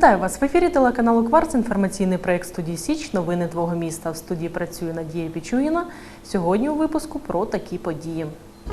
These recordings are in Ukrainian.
Вітаю вас в ефірі телеканалу Кварц. Інформаційний проект студії Січ. Новини твого міста. В студії працює Надія Пічуїна. Сьогодні у випуску про такі події.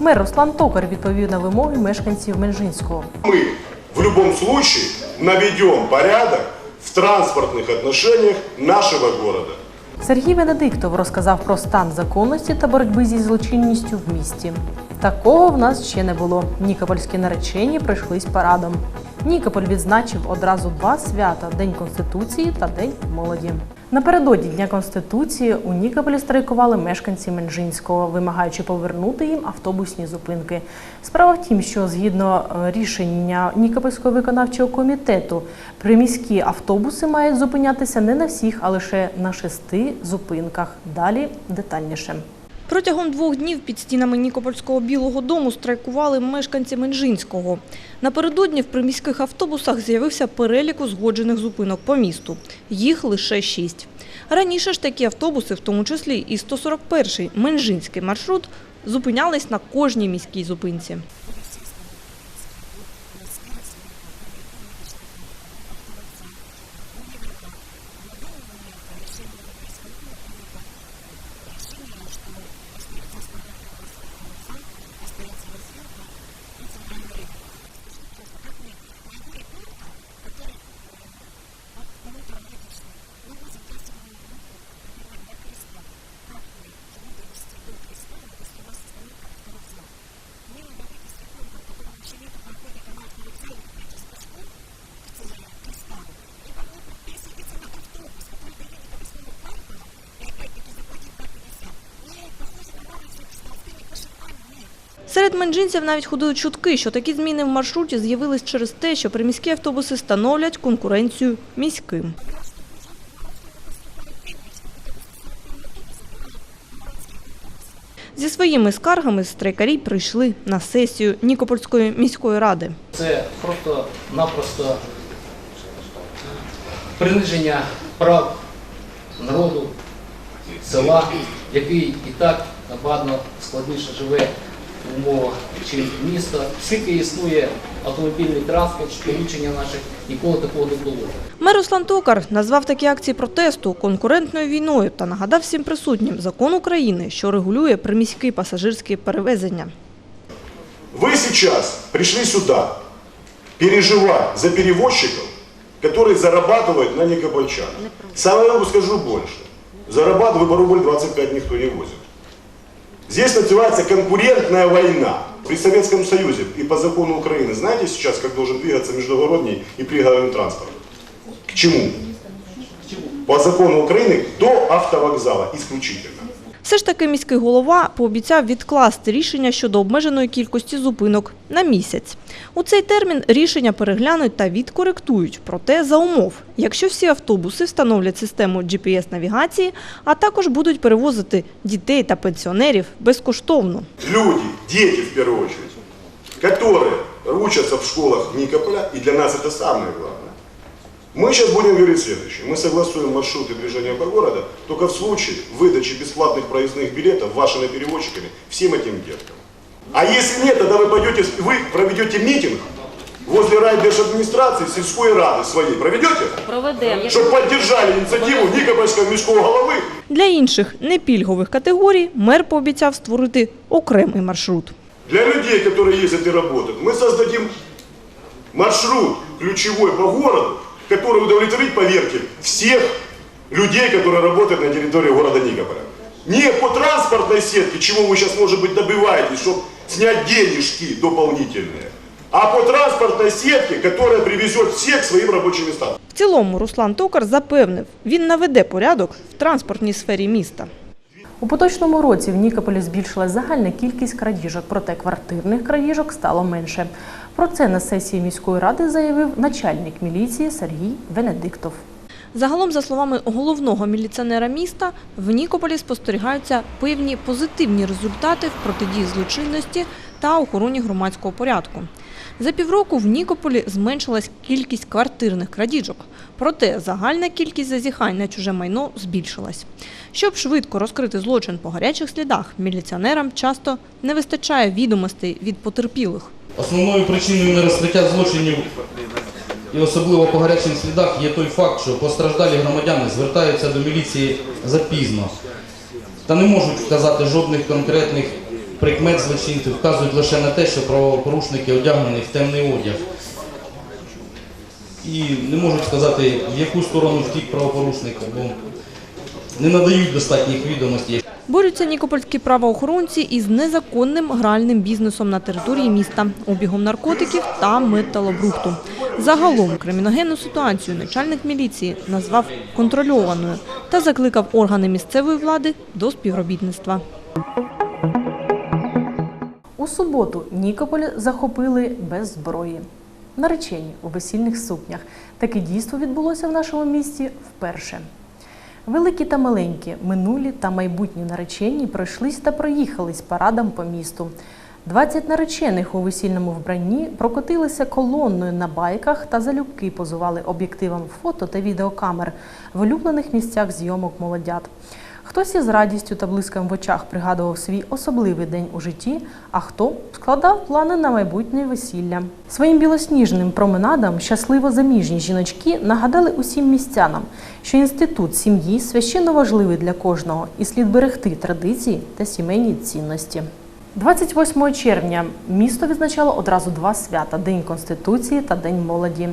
Мер Руслан Токар відповів на вимоги мешканців Менжинського. Мы в любом случае наведем порядок в транспортных отношениях нашего города. Сергій Венедиктов розказав про стан законності та боротьби зі злочинністю в місті. Такого в нас ще не було. Нікопольські наречені пройшлись парадом. Нікополь відзначив одразу два свята День Конституції та День молоді. Напередодні Дня Конституції у Нікополі страйкували мешканці Менжинського, вимагаючи повернути їм автобусні зупинки. Справа в тім, що згідно е, рішення Нікопольського виконавчого комітету, приміські автобуси мають зупинятися не на всіх, а лише на шести зупинках. Далі детальніше. Протягом двох днів під стінами Нікопольського Білого дому страйкували мешканці Менжинського. Напередодні в приміських автобусах з'явився перелік узгоджених зупинок по місту. Їх лише шість. Раніше ж такі автобуси, в тому числі і 141-й Менжинський маршрут, зупинялись на кожній міській зупинці. Серед менджинців навіть ходили чутки, що такі зміни в маршруті з'явились через те, що приміські автобуси становлять конкуренцію міським. Зі своїми скаргами страйкарі прийшли на сесію Нікопольської міської ради. Це просто-напросто приниження прав народу, села, який і так набагато складніше живе в умовах, чим місто. Скільки існує автомобільний транспорт, сполучення наших, ніколи такого не було. Мер Руслан Токар назвав такі акції протесту конкурентною війною та нагадав всім присутнім закон України, що регулює приміські пасажирські перевезення. Вы сейчас пришли сюда переживать за перевозчиков, которые зарабатывают на никопольчан. Самое я вам скажу больше. Зарабатывают рубль 25 никто не возит. Здесь называется конкурентная война. При Советском Союзе и по закону Украины, знаете сейчас, как должен двигаться междугородний и пригородный транспорт? К чему? По закону Украины до автовокзала исключительно. Все ж таки міський голова пообіцяв відкласти рішення щодо обмеженої кількості зупинок на місяць. У цей термін рішення переглянуть та відкоректують, проте за умов, якщо всі автобуси встановлять систему GPS-навігації, а також будуть перевозити дітей та пенсіонерів безкоштовно. люди, дети в первую очередь, которые учатся в школах Никополя, и для нас самое главное. Мы сейчас будем говорить следующее. Мы согласуем маршруты движения по городу только в случае выдачи бесплатных проездных билетов вашими перевозчиками всем этим деткам. А если нет, тогда вы пойдете, вы проведете митинг возле райдержадминистрации сельской рады своей. Проведете? Проведемо. Чтобы поддержали инициативу Никопольского міського головы Для інших непільгових категорій мер пообіцяв створити окремий маршрут. Для людей, которые ездят и работают, мы создадим маршрут ключевой по городу, который удовлетворит, поверьте, всех людей, которые работают на территории города Никополя. Не по транспортной сетке, чего вы сейчас, может быть, добиваетесь, чтобы снять денежки дополнительные, а по транспортной сетке, которая привезет всех к своим рабочим местам. В цілому Руслан Токар запевнив, він наведе порядок в транспортній сфері міста. У поточному році в Нікополі збільшилась загальна кількість крадіжок, проте квартирних крадіжок стало менше. Про це на сесії міської ради заявив начальник міліції Сергій Венедиктов. Загалом, за словами головного міліціонера міста, в Нікополі спостерігаються певні позитивні результати в протидії злочинності та охороні громадського порядку. За півроку в Нікополі зменшилась кількість квартирних крадіжок, проте загальна кількість зазіхань на чуже майно збільшилась. Щоб швидко розкрити злочин по гарячих слідах, міліціонерам часто не вистачає відомостей від потерпілих. Основною причиною нерозкриття злочинів І особливо по гарячим слідах є той факт, що постраждалі громадяни звертаються до міліції запізно та не можуть вказати жодних конкретних прикмет злочинців, вказують лише на те, що правопорушники одягнені в темний одяг. І не можуть сказати, в яку сторону втік правопорушник, бо не надають достатніх відомостей. Борються нікопольські правоохоронці із незаконним гральним бізнесом на території міста, обігом наркотиків та металобрухту. Загалом криміногенну ситуацію начальник міліції назвав контрольованою та закликав органи місцевої влади до співробітництва. У суботу Нікополь захопили без зброї. Наречені у весільних сукнях. Таке дійство відбулося в нашому місті вперше. Великі та маленькі, минулі та майбутні наречені пройшлись та проїхались парадом по місту. 20 наречених у весільному вбранні прокотилися колонною на байках та залюбки позували об'єктивам фото та відеокамер в улюблених місцях зйомок молодят. Хтось із радістю та блиском в очах пригадував свій особливий день у житті, а хто складав плани на майбутнє весілля. Своїм білосніжним променадам щасливо заміжні жіночки нагадали усім містянам, що інститут сім'ї священно важливий для кожного і слід берегти традиції та сімейні цінності. 28 червня місто відзначало одразу два свята День Конституції та День молоді.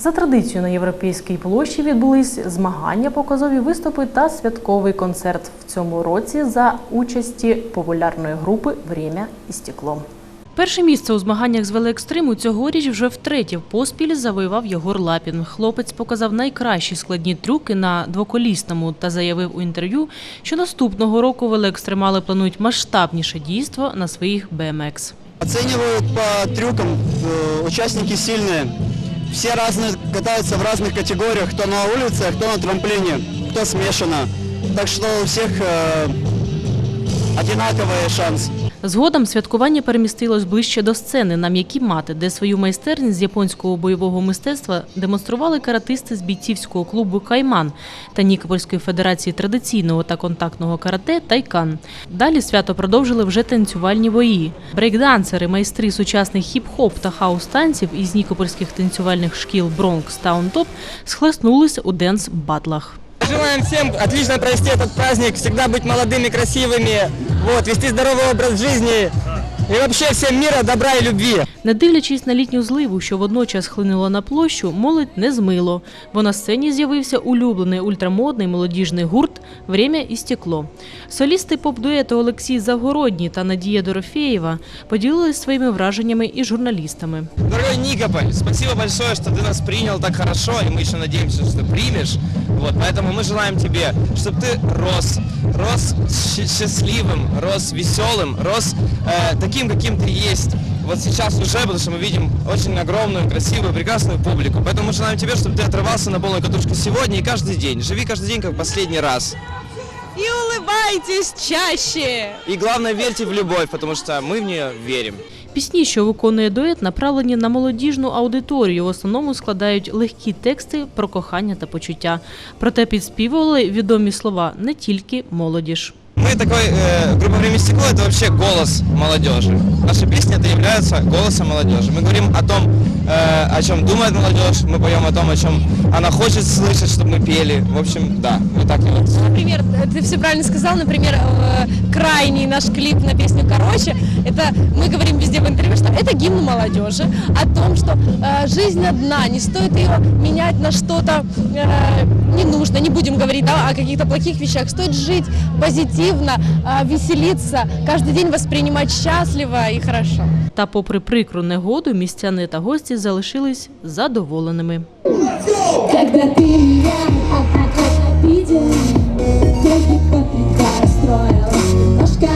За традицією на Європейській площі відбулись змагання, показові виступи та святковий концерт в цьому році за участі популярної групи Время і стекло. Перше місце у змаганнях з велоекстриму цьогоріч вже втретє поспіль завоював Єгор Лапін. Хлопець показав найкращі складні трюки на двоколісному та заявив у інтерв'ю, що наступного року велоекстремали планують масштабніше дійство на своїх BMX. Оценивают по трюкам, э, участники сильные. Все разные катаются в разных категориях, кто на улице, а кто на трамплине, кто смешано. Так что у всех э, одинаковый шанс. Згодом святкування перемістилось ближче до сцени на м'які мати, де свою майстерність з японського бойового мистецтва демонстрували каратисти з бійцівського клубу Кайман та Нікопольської федерації традиційного та контактного карате Тайкан. Далі свято продовжили вже танцювальні бої. Брейкдансери, майстри сучасних хіп-хоп та хаус-танців із нікопольських танцювальних шкіл Бронкс та Онтоп схлеснулися у денс-батлах Желаем всем отлично провести этот праздник, всегда быть молодыми, красивыми, вот, вести здоровый образ жизни и вообще всем мира, добра и любви. Не дивлячись на літню зливу, що водночас хлинула на площу, молодь не змило, бо на сцені з'явився улюблений ультрамодний молодіжний гурт «Время і стекло». Солісти поп-дуету Олексій Завгородній та Надія Дорофєєва поділилися своїми враженнями із журналістами. Дорогой Никополь, спасибо большое, что ты нас принял так хорошо, и мы еще надеемся, что ты примешь. Вот, поэтому мы желаем тебе, чтобы ты рос, рос щ- счастливым, рос веселым, рос э, таким, каким ты есть. Вот сейчас уже, потому что мы видим очень огромную, красивую, прекрасную публику. Поэтому мы желаем тебе, чтобы ты отрывался на полную катушку сегодня и каждый день. Живи каждый день как последний раз. И улыбайтесь чаще. И главное, верьте в любовь, потому что мы в нее верим. Пісні, що виконує дует, направлені на молодіжну аудиторію. В основному складають легкі тексти про кохання та почуття. Проте підспівували відомі слова не тільки молодіж. Мы такой, э, группа «Время стекло» — это вообще голос молодежи. Наши песни это являются голосом молодежи. Мы говорим о том, э, о чем думает молодежь, мы поем о том, о чем она хочет слышать, чтобы мы пели. В общем, да, вот так и вот. Например, ты все правильно сказал, например, э, крайний наш клип на песню «Короче», это мы говорим везде в интервью, что это гимн молодежи, о том, что э, жизнь одна, не стоит ее менять на что-то э, не нужно, не будем говорить да, о каких-то плохих вещах, стоит жить позитивно, э, веселиться, каждый день воспринимать счастливо и хорошо. Та, попри прикру негоду, містяни та гості залишились задоволеними. Когда ты меня обидел, ты гипотека расстроилась немножко.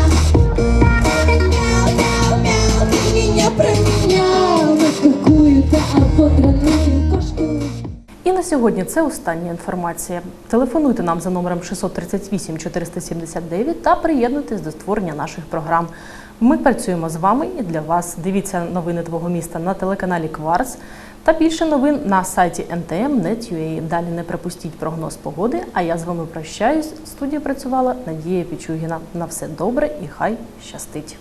Мяу-мяу-мяу, ты меня променял на какую-то ободранную кошку. І на сьогодні це остання інформація. Телефонуйте нам за номером 638 479 та приєднуйтесь до створення наших програм. Ми працюємо з вами і для вас. Дивіться новини твого міста на телеканалі Кварц та більше новин на сайті ntm.net.ua. Далі не пропустіть прогноз погоди. А я з вами прощаюсь. В студії працювала Надія Пічугіна. На все добре і хай щастить.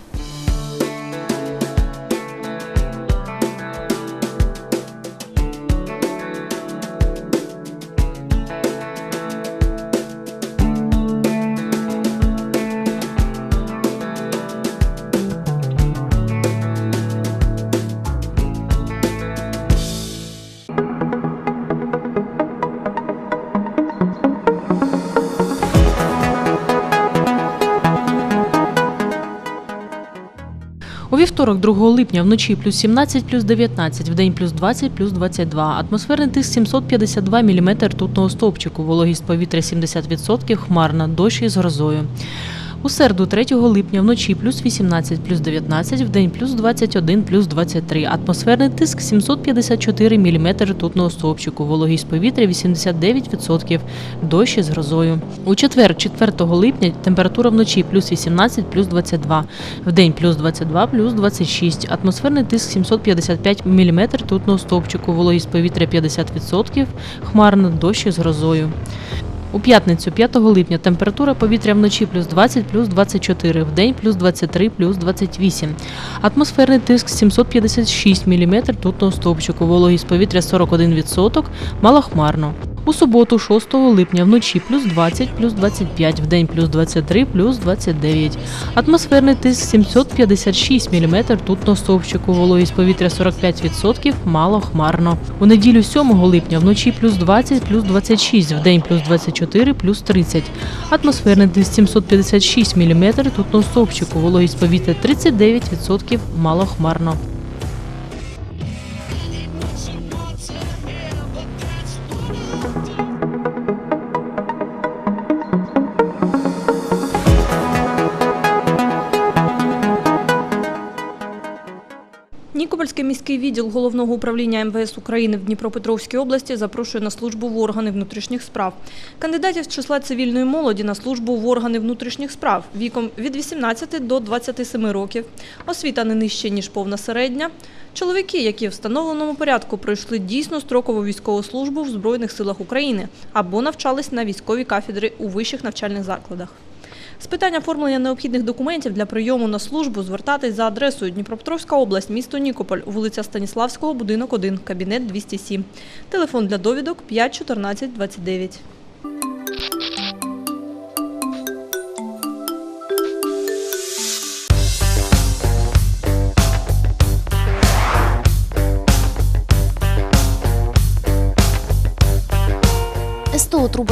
Вівторок, 2 липня, вночі плюс 17, плюс 19, вдень плюс 20, плюс 22. Атмосферний тиск 752 мм ртутного стовпчику, вологість повітря 70%, хмарна, дощ із грозою. У середу 3 липня вночі плюс 18, плюс 19, вдень плюс 21, плюс 23. Атмосферний тиск 754 мм ртутного стовпчику, вологість повітря 89%, дощ із грозою. У четвер, 4 липня, температура вночі плюс 18, плюс 22, вдень плюс 22, плюс 26. Атмосферний тиск 755 мм ртутного стовпчику, вологість повітря 50%, хмарно, дощ із грозою. У п'ятницю, 5 липня, температура повітря вночі плюс 20, плюс 24, вдень плюс 23, плюс 28. Атмосферний тиск 756 мм ртутного стовпчику, вологість повітря 41%, малохмарно. У суботу, 6 липня, вночі плюс 20, плюс 25, вдень плюс 23, плюс 29. Атмосферний тиск 756 мм ртутного стовпчику, вологість повітря 45%, малохмарно. У неділю 7 липня вночі плюс 20, плюс 26, вдень плюс 24, плюс 30. Атмосферний тиск 756 мм ртутного стовпчику, вологість повітря 39%, малохмарно. Нікопольський міський відділ головного управління МВС України в Дніпропетровській області запрошує на службу в органи внутрішніх справ. Кандидатів з числа цивільної молоді на службу в органи внутрішніх справ віком від 18 до 27 років, освіта не нижче, ніж повна середня, чоловіки, які в встановленому порядку пройшли дійсно строкову військову службу в Збройних силах України або навчались на військовій кафедрі у вищих навчальних закладах. З питань оформлення необхідних документів для прийому на службу звертатись за адресою Дніпропетровська область, місто Нікополь, вулиця Станіславського, будинок 1, кабінет 207. Телефон для довідок 5 14 29.